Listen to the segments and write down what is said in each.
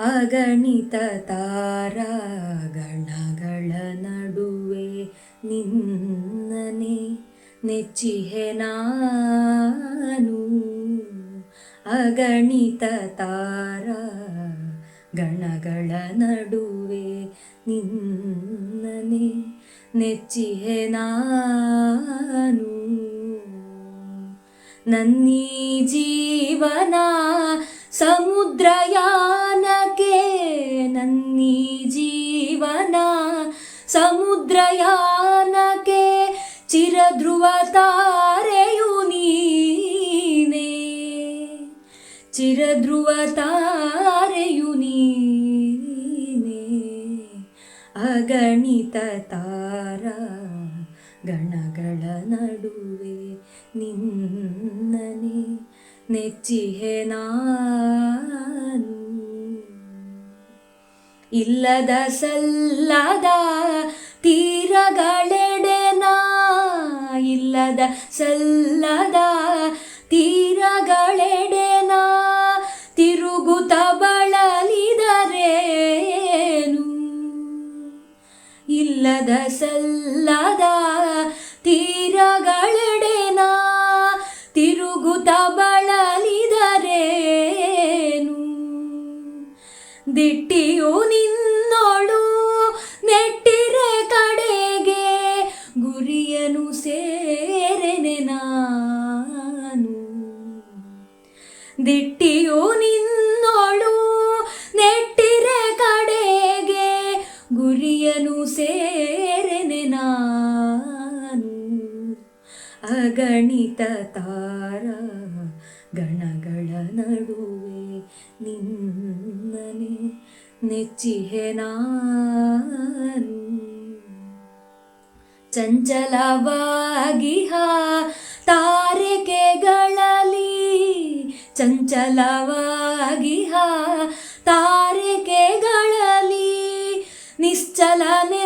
ಅಗಣಿತ ತಾರ ಗಣಗಳ ನಡುವೆ ನಿನ್ನನೆ ನೆಚ್ಚಿಹೆ ನಾನು. ಅಗಣಿತ ಗಣಗಳ ನಡುವೆ ನಿನ್ನನೆ ನೆಚ್ಚಿಹೆ ನಾನು. ನನ್ನೀ ಜೀವನ ಸಮುದ್ರಯಾನಕ್ಕೆ ನನ್ನೀ ಜೀವನ ಸಮುದ್ರಯಾನಕ್ಕೆ ಚಿರಧ್ರುವ ತಾರೆಯು ನೀನೇ. ಚಿರಧ್ರುವ ತಾರೆಯು ನೀನೇ. ಅಗಣಿತ ತಾರ ಗಣಗಳ ನಡುವೆ ನಿನ್ನನೆ ನೆಚ್ಚಿಹೆ ನಾನು ಇಲ್ಲದ ಸಲ್ಲದ ತೀರಗಳೆಡೆನಾ ಇಲ್ಲದ ಸಲ್ಲದ ತೀರಗಳೆಡೆನಾ ತಿರುಗುತ್ತ ಬಳಲಿದರೇನು? ಇಲ್ಲದ ಸಲ್ಲದ ತೀರಗಳೆಡೆನಾ ತಿರುಗುತ್ತ ಬಳಲಿದರೇನು ದಿಟ್ಟಿಯು ನಿನ್ನೋಳು ನೆಟ್ಟಿರೆ ಕಡೆಗೆ ಗುರಿಯನು ಸೇರೆನೆ ನಾನು. ದಿಟ್ಟಿಯು ನಿನ್ನೋಳು ತಾರ ಗಣಗಳ ನಡುವೆ ನಿನ್ನನೆ ನೆಚ್ಚಿಹೆ ನಾನು. ಚಂಚಲವಾಗಿ ತಾರಿಕೆಗಳಲ್ಲಿ ಚಂಚಲವಾಗಿಹ ತಾರಿಕೆಗಳಲ್ಲಿ ನಿಶ್ಚಲನೆಂದರೆ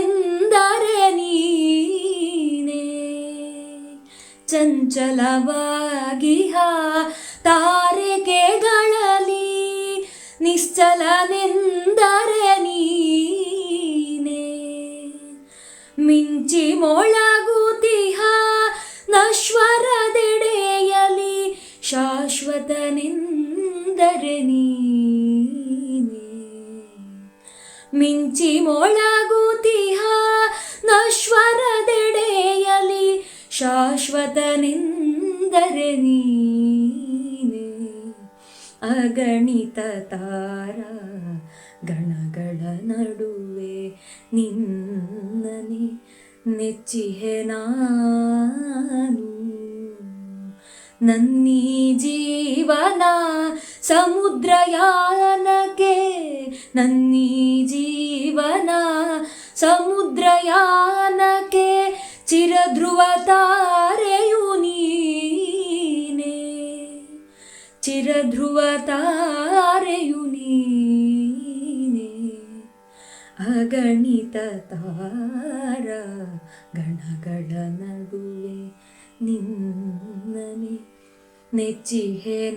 ಚಂಚಲವಾಗಿಹ ತಾರಿಕೆಗಳಲ್ಲಿ ನಿಶ್ಚಲನೆಂದರೆ ನೀನೆ. ಮಿಂಚಿ ಮೊಳಗುತಿಹ ನಶ್ವರದೆಡೆಯಲಿ ಶಾಶ್ವತನೆಂದರೆ ನೀನೆ. ಮಿಂಚಿ ಮೊಳಗುತಿಹ ಶಾಶ್ವತನೆಂದರೆ ನೀನೆ ಅಗಣಿತ ತಾರ ಗಣಗಳ ನಡುವೆ ನಿನ್ನನೆ ನೆಚ್ಚಿಹೆ ನಾನು. ನನ್ನೀ ಜೀವನ ಸಮುದ್ರಯಾನಕ್ಕೆ, ನನ್ನೀ ಜೀವನ ಸಮುದ್ರಯಾನಕ್ಕೆ ಚಿರಧ್ರುವ ತಾರೆಯು ನೀನೆ. ಚಿರಧ್ರುವ ತಾರೆಯು ನೀನೆ. ಅಗಣಿತ ತಾರ ಗಣಗಳ ನಡುವೆ ನಿನ್ನನೆ. ನೆಚ್ಚಿಹೆ